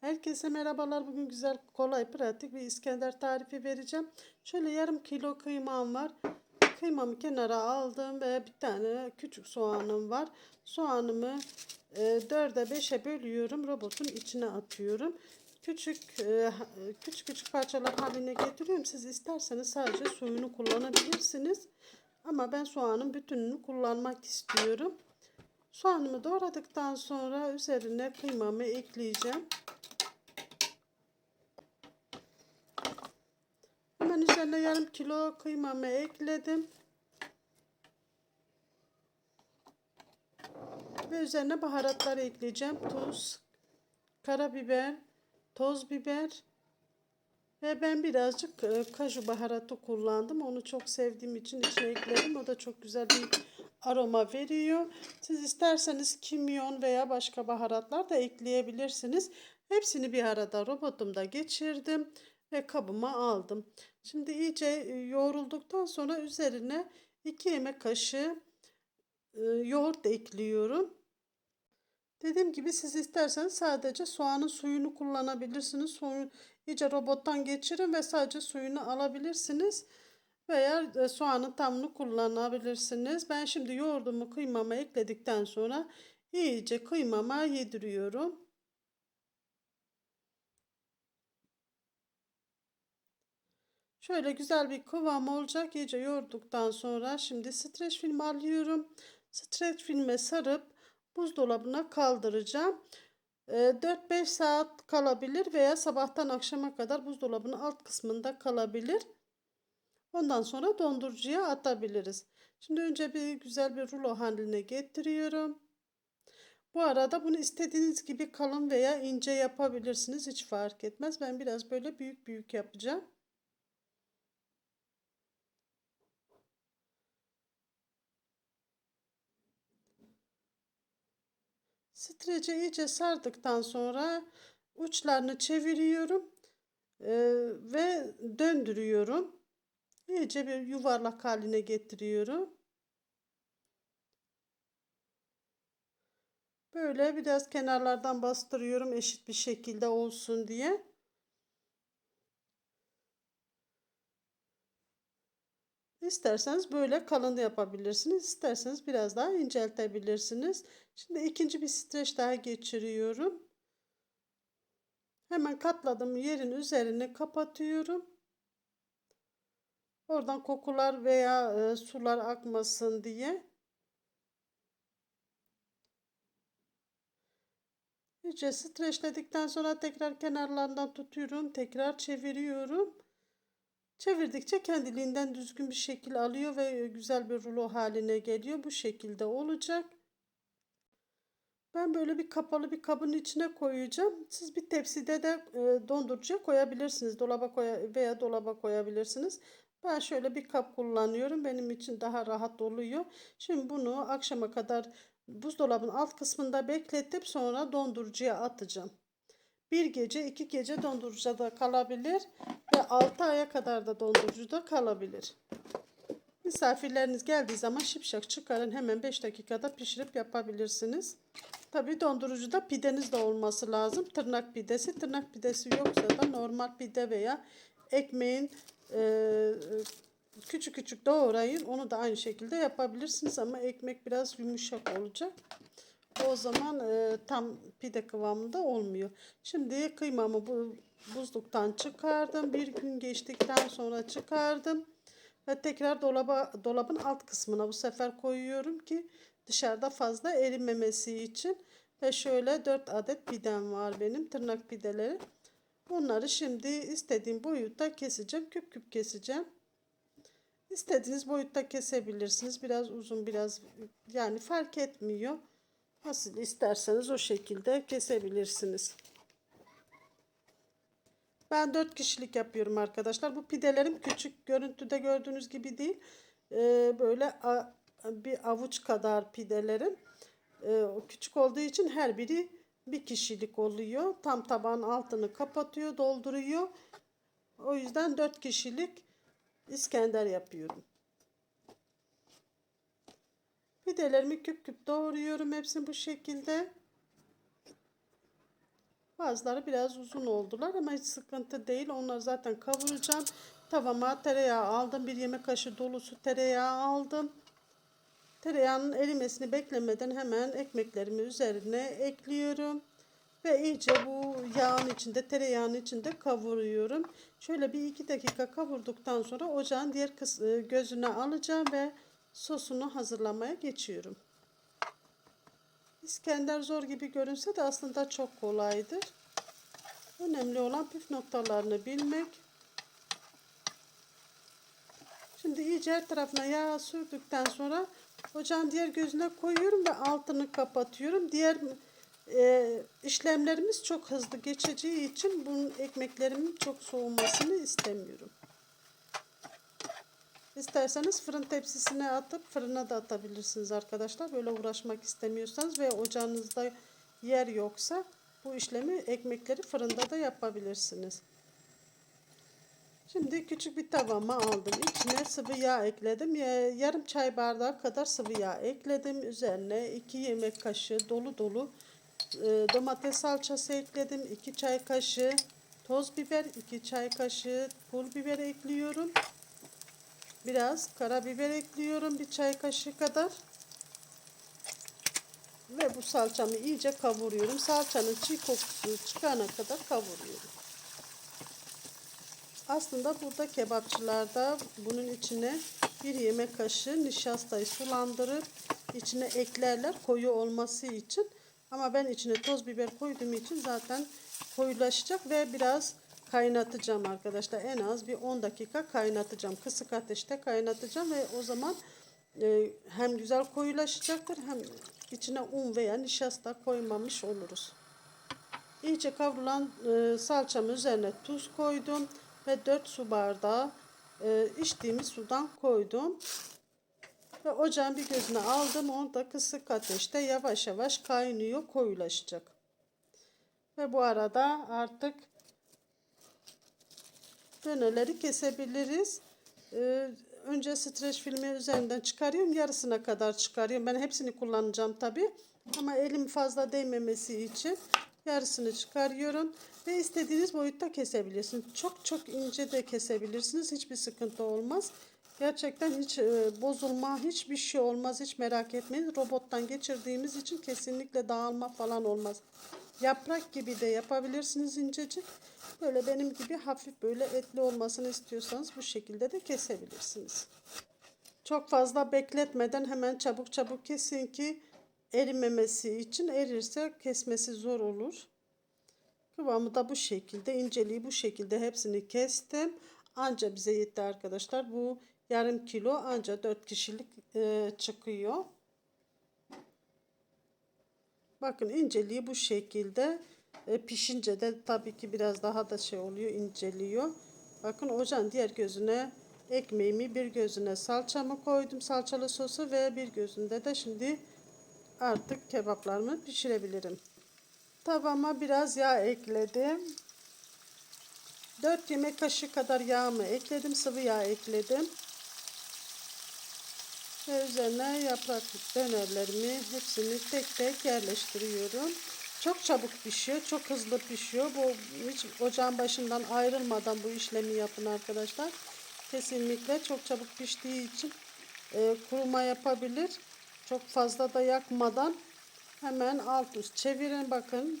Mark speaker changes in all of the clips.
Speaker 1: Herkese merhabalar. Bugün güzel, kolay, pratik bir İskender tarifi vereceğim. Şöyle yarım kilo kıymam var. Kıymamı kenara aldım ve bir tane küçük soğanım var. Soğanımı e, 4'e 5'e bölüyorum. Robotun içine atıyorum. Küçük e, küçük küçük parçalar haline getiriyorum. Siz isterseniz sadece suyunu kullanabilirsiniz. Ama ben soğanın bütününü kullanmak istiyorum. Soğanımı doğradıktan sonra üzerine kıymamı ekleyeceğim. Hemen üzerine yarım kilo kıymamı ekledim. Ve üzerine baharatlar ekleyeceğim. Tuz, karabiber, toz biber ve ben birazcık e, kaju baharatı kullandım. Onu çok sevdiğim için içine ekledim. O da çok güzel bir aroma veriyor. Siz isterseniz kimyon veya başka baharatlar da ekleyebilirsiniz. Hepsini bir arada robotumda geçirdim ve kabıma aldım. Şimdi iyice e, yoğrulduktan sonra üzerine 2 yemek kaşığı e, yoğurt ekliyorum. Dediğim gibi siz isterseniz sadece soğanın suyunu kullanabilirsiniz. Soğan iyice robottan geçirin ve sadece suyunu alabilirsiniz. Veya e, soğanın tamını kullanabilirsiniz. Ben şimdi yoğurdumu kıymama ekledikten sonra iyice kıymama yediriyorum. Şöyle güzel bir kıvam olacak. İyice yoğurduktan sonra şimdi streç film alıyorum. Streç filme sarıp buzdolabına kaldıracağım. 4-5 ee, saat kalabilir veya sabahtan akşama kadar buzdolabının alt kısmında kalabilir. Ondan sonra dondurucuya atabiliriz. Şimdi önce bir güzel bir rulo haline getiriyorum. Bu arada bunu istediğiniz gibi kalın veya ince yapabilirsiniz. Hiç fark etmez. Ben biraz böyle büyük büyük yapacağım. Strece iyice sardıktan sonra uçlarını çeviriyorum ve döndürüyorum. İyice bir yuvarlak haline getiriyorum. Böyle biraz kenarlardan bastırıyorum eşit bir şekilde olsun diye. İsterseniz böyle kalın yapabilirsiniz. İsterseniz biraz daha inceltebilirsiniz. Şimdi ikinci bir streç daha geçiriyorum. Hemen katladığım yerin üzerine kapatıyorum. Oradan kokular veya e, sular akmasın diye. İyice streçledikten sonra tekrar kenarlarından tutuyorum. Tekrar çeviriyorum. Çevirdikçe kendiliğinden düzgün bir şekil alıyor ve güzel bir rulo haline geliyor. Bu şekilde olacak. Ben böyle bir kapalı bir kabın içine koyacağım. Siz bir tepside de e, dondurucuya koyabilirsiniz. Dolaba koya veya dolaba koyabilirsiniz. Ben şöyle bir kap kullanıyorum. Benim için daha rahat oluyor. Şimdi bunu akşama kadar buzdolabının alt kısmında bekletip sonra dondurucuya atacağım. Bir gece iki gece dondurucuda kalabilir ve 6 aya kadar da dondurucuda kalabilir. Misafirleriniz geldiği zaman şipşak çıkarın hemen 5 dakikada pişirip yapabilirsiniz. Tabi dondurucuda pideniz de olması lazım. Tırnak pidesi. Tırnak pidesi yoksa da normal pide veya ekmeğin e, küçük küçük doğrayın. Onu da aynı şekilde yapabilirsiniz ama ekmek biraz yumuşak olacak. O zaman e, tam pide kıvamında olmuyor. Şimdi kıymamı bu buzluktan çıkardım. Bir gün geçtikten sonra çıkardım. Ve tekrar dolaba, dolabın alt kısmına bu sefer koyuyorum ki dışarıda fazla erimemesi için. Ve şöyle 4 adet pidem var benim tırnak pideleri. Bunları şimdi istediğim boyutta keseceğim. Küp küp keseceğim. İstediğiniz boyutta kesebilirsiniz. Biraz uzun biraz yani fark etmiyor. Nasıl isterseniz o şekilde kesebilirsiniz. Ben 4 kişilik yapıyorum arkadaşlar. Bu pidelerim küçük. Görüntüde gördüğünüz gibi değil. Ee, böyle bir avuç kadar pidelerim. Ee, küçük olduğu için her biri bir kişilik oluyor. Tam taban altını kapatıyor, dolduruyor. O yüzden 4 kişilik İskender yapıyorum. Pidelerimi küp küp doğruyorum. Hepsini bu şekilde. Bazıları biraz uzun oldular ama hiç sıkıntı değil. Onları zaten kavuracağım. Tavama tereyağı aldım. Bir yemek kaşığı dolusu tereyağı aldım. Tereyağının erimesini beklemeden hemen ekmeklerimi üzerine ekliyorum. Ve iyice bu yağın içinde, tereyağının içinde kavuruyorum. Şöyle bir iki dakika kavurduktan sonra ocağın diğer e, gözüne alacağım ve sosunu hazırlamaya geçiyorum. İskender zor gibi görünse de aslında çok kolaydır. Önemli olan püf noktalarını bilmek. Şimdi iyice her tarafına yağ sürdükten sonra ocağın diğer gözüne koyuyorum ve altını kapatıyorum. Diğer e, işlemlerimiz çok hızlı geçeceği için bunun ekmeklerimin çok soğumasını istemiyorum. İsterseniz fırın tepsisine atıp fırına da atabilirsiniz arkadaşlar. Böyle uğraşmak istemiyorsanız ve ocağınızda yer yoksa bu işlemi ekmekleri fırında da yapabilirsiniz. Şimdi küçük bir tavama aldım. İçine sıvı yağ ekledim. Ya- Yarım çay bardağı kadar sıvı yağ ekledim. Üzerine 2 yemek kaşığı dolu dolu e, domates salçası ekledim. 2 çay kaşığı toz biber, 2 çay kaşığı pul biber ekliyorum. Biraz karabiber ekliyorum. Bir çay kaşığı kadar. Ve bu salçamı iyice kavuruyorum. Salçanın çiğ kokusu çıkana kadar kavuruyorum. Aslında burada kebapçılarda bunun içine bir yemek kaşığı nişastayı sulandırıp içine eklerler koyu olması için. Ama ben içine toz biber koyduğum için zaten koyulaşacak ve biraz kaynatacağım arkadaşlar. En az bir 10 dakika kaynatacağım. Kısık ateşte kaynatacağım ve o zaman e, hem güzel koyulaşacaktır hem içine un veya nişasta koymamış oluruz. İyice kavrulan e, salçamın üzerine tuz koydum ve 4 su bardağı e, içtiğimiz sudan koydum. Ve ocağın bir gözüne aldım. Onu da kısık ateşte yavaş yavaş kaynıyor, koyulaşacak. Ve bu arada artık döneleri kesebiliriz. Ee, önce streç filmi üzerinden çıkarıyorum. Yarısına kadar çıkarıyorum. Ben hepsini kullanacağım tabi. Ama elim fazla değmemesi için yarısını çıkarıyorum. Ve istediğiniz boyutta kesebilirsiniz. Çok çok ince de kesebilirsiniz. Hiçbir sıkıntı olmaz. Gerçekten hiç e, bozulma, hiçbir şey olmaz. Hiç merak etmeyin. Robottan geçirdiğimiz için kesinlikle dağılma falan olmaz. Yaprak gibi de yapabilirsiniz incecik. Böyle benim gibi hafif böyle etli olmasını istiyorsanız bu şekilde de kesebilirsiniz. Çok fazla bekletmeden hemen çabuk çabuk kesin ki erimemesi için erirse kesmesi zor olur. Kıvamı da bu şekilde, inceliği bu şekilde hepsini kestim. Anca bize yetti arkadaşlar. Bu yarım kilo anca 4 kişilik e, çıkıyor. Bakın inceliği bu şekilde. E, pişince de tabii ki biraz daha da şey oluyor, inceliyor. Bakın ocağın diğer gözüne ekmeğimi, bir gözüne salçamı koydum, salçalı sosu ve bir gözünde de şimdi artık kebaplarımı pişirebilirim. Tavama biraz yağ ekledim. 4 yemek kaşığı kadar yağımı ekledim, sıvı yağ ekledim. Ve üzerine yaprak dönerlerimi hepsini tek tek yerleştiriyorum. Çok çabuk pişiyor, çok hızlı pişiyor. Bu hiç ocağın başından ayrılmadan bu işlemi yapın arkadaşlar. Kesinlikle çok çabuk piştiği için e, kuruma yapabilir. Çok fazla da yakmadan hemen alt üst çevirin bakın.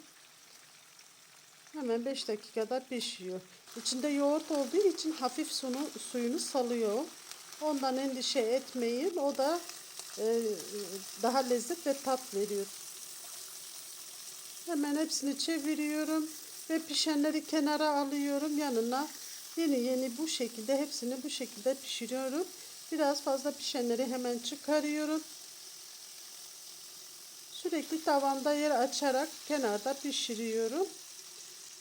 Speaker 1: Hemen 5 dakikada pişiyor. İçinde yoğurt olduğu için hafif sunu, suyunu salıyor. Ondan endişe etmeyin. O da e, daha lezzet ve tat veriyor. Hemen hepsini çeviriyorum ve pişenleri kenara alıyorum yanına. Yeni yeni bu şekilde hepsini bu şekilde pişiriyorum. Biraz fazla pişenleri hemen çıkarıyorum. Sürekli tavanda yer açarak kenarda pişiriyorum.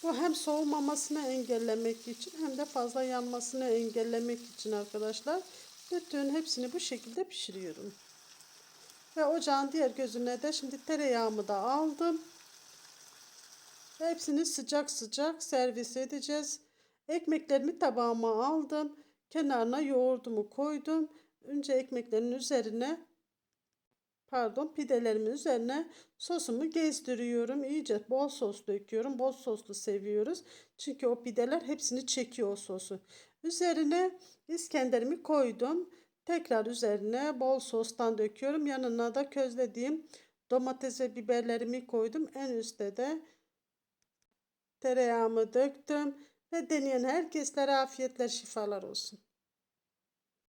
Speaker 1: Bu hem soğumamasını engellemek için hem de fazla yanmasını engellemek için arkadaşlar. Bütün hepsini bu şekilde pişiriyorum. Ve ocağın diğer gözüne de şimdi tereyağımı da aldım. Hepsini sıcak sıcak servis edeceğiz. Ekmeklerimi tabağıma aldım. Kenarına yoğurdumu koydum. Önce ekmeklerin üzerine pardon pidelerimin üzerine sosumu gezdiriyorum. İyice bol sos döküyorum. Bol soslu seviyoruz. Çünkü o pideler hepsini çekiyor o sosu. Üzerine İskenderimi koydum. Tekrar üzerine bol sostan döküyorum. Yanına da közlediğim domates ve biberlerimi koydum. En üstte de tereyağımı döktüm. Ve deneyen herkeslere afiyetler şifalar olsun.